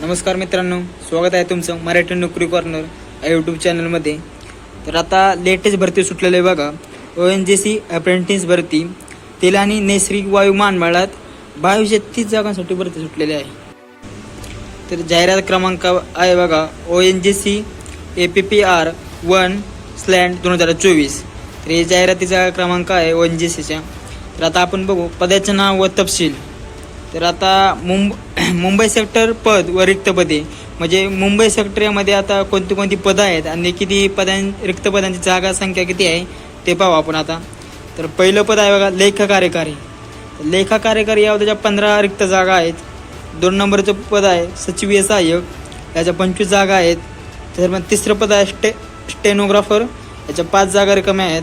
नमस्कार मित्रांनो स्वागत आहे तुमचं मराठी नोकरी कॉर्नर या यूट्यूब चॅनलमध्ये तर आता लेटेस्ट भरती सुटलेलं आहे बघा. O N G C apprentice भरती तेल आणि नैसर्गिक वायू मानमाळात बावीसशे तीस जागांसाठी भरती सुटलेली आहे. तर जाहिरात क्रमांक आहे बघा O N G C A P P R one slash दोन हजार चोवीस. तर हे जाहिरातीचा क्रमांक आहे ओ एन जी सीच्या तर आता आपण बघू पदाचं नाव व तपशील. तर आता मुंब मुंबई सेक्टर पद व रिक्त पदे म्हणजे मुंबई सेक्टर यामध्ये आता कोणती कोणती पदं आहेत आणि किती पदां रिक्त पदांची जागा संख्या किती आहे ते पाहू आपण आता. तर पहिलं पद आहे बघा लेख कार्यकारी. लेखा कार्यकारी या त्याच्या पंधरा रिक्त जागा आहेत. दोन नंबरचं पद आहे सचिवीय सहाय्यक याच्या पंचवीस जागा आहेत. तर मग तिसरं पद आहे स्टे स्टेनोग्राफर. याच्या पाच जागा रिकाम्या आहेत.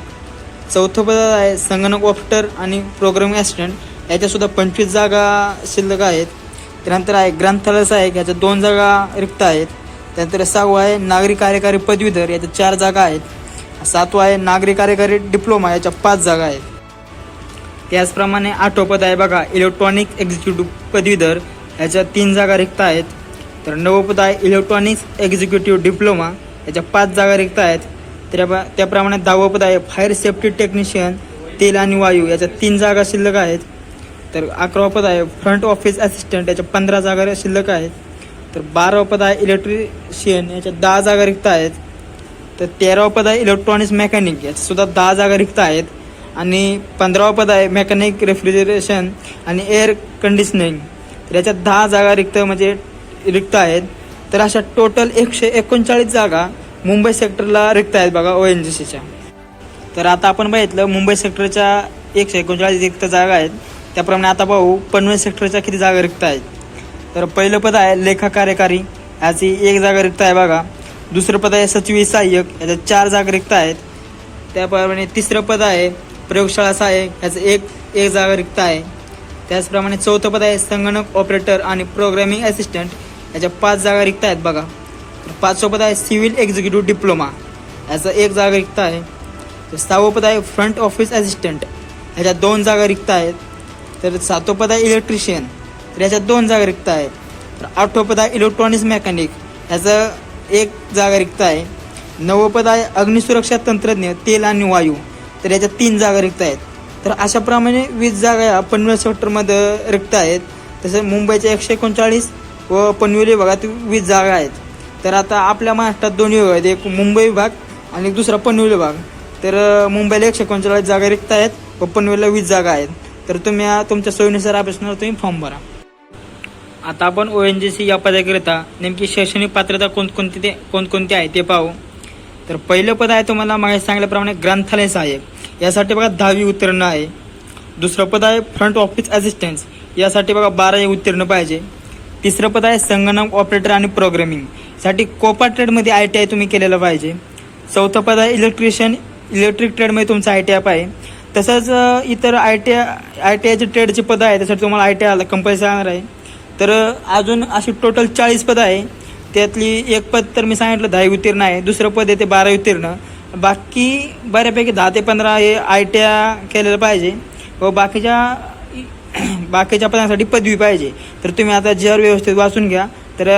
चौथं पद आहे संगणक ऑफिटर आणि प्रोग्रामिंग ॲसिस्टंट याच्यासुद्धा पंचवीस जागा शिल्लक आहेत. त्यानंतर आहे ग्रंथालयच आहे याच्या दोन जागा रिक्त आहेत. त्यानंतर सहावं आहे नागरी कार्यकारी पदवीधर याच्या चार जागा आहेत. सातवं आहे नागरी कार्यकारी डिप्लोमा याच्या पाच जागा आहेत. त्याचप्रमाणे आठवं पद आहे बघा इलेक्ट्रॉनिक एक्झिक्युटिव्ह पदवीधर याच्या तीन जागा रिक्त आहेत. तर नवं पद आहे इलेक्ट्रॉनिक्स एक्झिक्युटिव्ह डिप्लोमा याच्या पाच जागा रिक्त आहेत. त्या त्याप्रमाणे दहावं पद आहे फायर सेफ्टी टेक्निशियन तेल आणि वायू याच्या तीन जागा शिल्लक आहेत. तर अकरावं पद आहे. फ्रंट ऑफिस असिस्टंट याच्या पंधरा जागा शिल्लक आहेत. तर बारावं पद आहे इलेक्ट्रिशियन याच्या दहा जागा रिक्त आहेत. तर तेरावं पद आहे इलेक्ट्रॉनिक्स मेकॅनिक याच्यासुद्धा दहा जागा रिक्त आहेत. आणि पंधरावं पद आहे मेकॅनिक रेफ्रिजरेशन आणि एअर कंडिशनिंग तर याच्यात दहा जागा रिक्त म्हणजे रिक्त आहेत. तर अशा टोटल एकशे एकोणचाळीस जागा मुंबई सेक्टरला रिक्त आहेत बघा ओ एन जी सीच्या तर आता आपण बघितलं मुंबई सेक्टरच्या एकशे एकोणचाळीस रिक्त जागा आहेत. त्याप्रमाणे आता पाहू पनवेल सेक्टरच्या किती जागा रिक्त आहेत? तर पहिलं पद आहे लेखा कार्यकारी. याची एक जागा रिक्त आहे बघा. दुसरं पद आहे सचिवी सहाय्यक. याच्या चार जागा रिक्त आहेत. त्याप्रमाणे तिसरं पद आहे प्रयोगशाळा सहाय्यक. याचं एक एक जागा रिक्त आहे. त्याचप्रमाणे चौथं पद आहे संगणक ऑपरेटर आणि प्रोग्रामिंग असिस्टंट याच्या पाच जागा रिक्त आहेत बघा. तर पाचवं पद आहे सिव्हिल एक्झिक्युटिव्ह डिप्लोमा याचं एक जागा रिक्त आहे. तर सहावं पद आहे फ्रंट ऑफिस असिस्टंट ह्याच्या दोन जागा रिक्त आहेत. तर सातवं आहे इलेक्ट्रिशियन तर याच्यात दोन जागा रिक्त आहेत. तर आठवं आहे इलेक्ट्रॉनिक्स मेकॅनिक ह्याचं एक जागा रिक्त आहे. नववं आहे अग्निसुरक्षा तंत्रज्ञ तेल आणि वायू तर याच्यात तीन जागा रिक्त आहेत. तर अशाप्रमाणे वीस जागा या पनवेल सेक्टरमध्ये रिक्त आहेत. तसं मुंबईच्या एकशे एकोणचाळीस व पनवेल विभागात वीस जागा आहेत. तर आता आपल्या महाराष्ट्रात दोन विभाग आहेत. एक मुंबई विभाग आणि दुसरा पनवेल विभाग. तर मुंबईला एकशे एकोणचाळीस जागा रिक्त आहेत व पनवेलला वीस जागा आहेत. तर तुम्ही तुमच्या सोयीनुसार अभ्यासणार तुम्ही फॉर्म भरा. आता आपण ओ एन जी सी या पदाकरिता नेमकी शैक्षणिक पात्रता कोणकोणती ते कोणकोणती आहे ते पाहू. तर पहिलं पद आहे तुम्हाला मागे सांगितल्याप्रमाणे ग्रंथालय सहाय्यक. यासाठी बघा दहावी उत्तीर्ण आहे. दुसरं पद आहे फ्रंट ऑफिस असिस्टन्स यासाठी बघा बारावी उत्तीर्ण पाहिजे. तिसरं पद आहे संगणक ऑपरेटर आणि प्रोग्रामिंगसाठी कोपा ट्रेडमध्ये आय टी आय तुम्ही केलेलं पाहिजे. चौथं पद आहे इलेक्ट्रिशियन इलेक्ट्रिक ट्रेडमध्ये तुमचं आय टी आय पाहिजे तसंच इतर I T I I T आयचे ट्रेडची पदं आहे त्यासाठी तुम्हाला आय टी आयला कंपल्सरी सांगणार आहे. तर अजून अशी टोटल चाळीस पदं आहे. त्यातली एक पद तर मी सांगितलं दहा उत्तीर्ण आहे. दुसरं पद येते बारा उत्तीर्ण. बाकी बऱ्यापैकी दहा ते पंधरा हे आय टी आय केलेलं पाहिजे. व बाकीच्या बाकीच्या पदांसाठी पदवी पाहिजे. तर तुम्ही आता जर व्यवस्थित वाचून घ्या. तर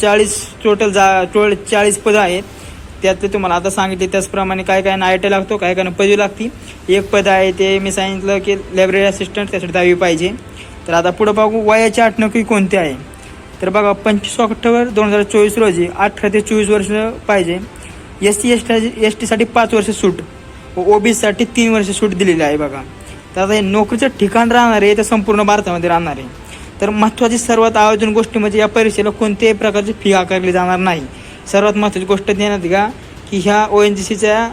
चाळीस टोटल जा टोटल चाळीस पदं आहेत. त्यातले तुम्हाला आता सांगितले त्याचप्रमाणे काय काय आय लागतो काय काय पदवी लागते एक पद आहे ते मी सांगितलं की लायब्ररी असिस्टंट त्यासाठी दहावी पाहिजे. तर आता पुढं बघू वयाची आठ नोकरी कोणती आहे? तर बघा पंचवीस ऑक्टोबर दोन हजार चोवीस रोजी अठरा ते चोवीस वर्ष पाहिजे. S T S T S टीसाठी पाच वर्ष सूट. व बीसाठी तीन वर्ष सूट दिलेली आहे बघा. तर आता हे नोकरीचं ठिकाण राहणार आहे ते संपूर्ण भारतामध्ये राहणार आहे. तर महत्त्वाची सर्वात आयोजन गोष्टी म्हणजे या परीक्षेला कोणत्याही प्रकारची फी आकारली जाणार नाही. सर्वात महत्त्वाची गोष्ट देण्यात का? की ह्या ओ एन जी सीच्या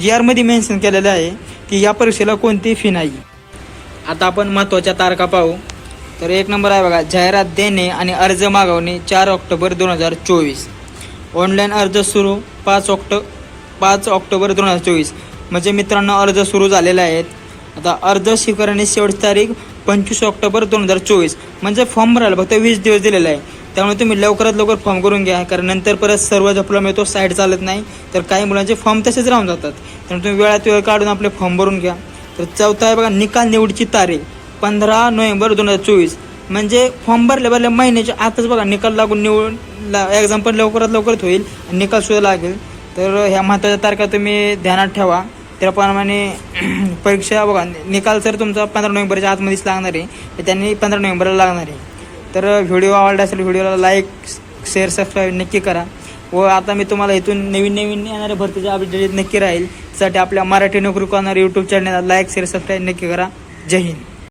जी आरमध्ये मेन्शन केलेलं आहे की या परीक्षेला कोणतीही फी नाही. आता आपण महत्त्वाच्या तारखा पाहू. तर एक नंबर आहे बघा जाहिरात देणे आणि अर्ज मागवणे चार ऑक्टोबर दोन हजार चोवीस. ऑनलाईन अर्ज सुरू पाच ऑक्टो पाच ऑक्टोबर दोन हजार चोवीस. म्हणजे मित्रांनो अर्ज सुरू झालेले आहेत. आता अर्ज स्वीकारण्याची शेवटची तारीख पंचवीस ऑक्टोबर दोन हजार चोवीस. म्हणजे फॉर्म भरायला फक्त वीस दिवस दिलेला आहे. त्यामुळे तुम्ही लवकरात लवकर फॉर्म करून घ्या कारण नंतर परत सर्व प्रॉब्लेम मिळतो साईड चालत नाही. तर काही मुलांचे फॉर्म तसेच राहून जातात. त्यामुळे तुम्ही वेळात वेळ काढून आपले फॉर्म भरून घ्या. तर चौथा आहे बघा निकाल निवडीची तारीख पंधरा नोव्हेंबर दोन हजार चोवीस. म्हणजे फॉर्म भरल्या भरल्या महिन्याच्या आतच बघा निकाल लागून निवडून एक्झाम पण लवकरात लवकरच होईल आणि निकाल सुद्धा लागेल. तर ह्या महत्त्वाच्या तारखा तुम्ही ध्यानात ठेवा. त्याप्रमाणे परीक्षा बघा निकाल सर तुमचा पंधरा नोव्हेंबरच्या आतमध्येच लागणार आहे. तर त्यांनी पंधरा नोव्हेंबरला लागणार आहे. तर व्हिडिओ आवडला असेल व्हिडिओला लाईक शेअर सबस्क्राईब नक्की करा. व आता मी तुम्हाला इथून नवीन नवीन येणाऱ्या भरतीचे अपडेट नक्की राहील. त्यासाठी आपल्या मराठी नोकरी करणाऱ्या यूट्यूब चॅनलला लाईक शेअर सबस्क्राईब नक्की करा. जय हिंद.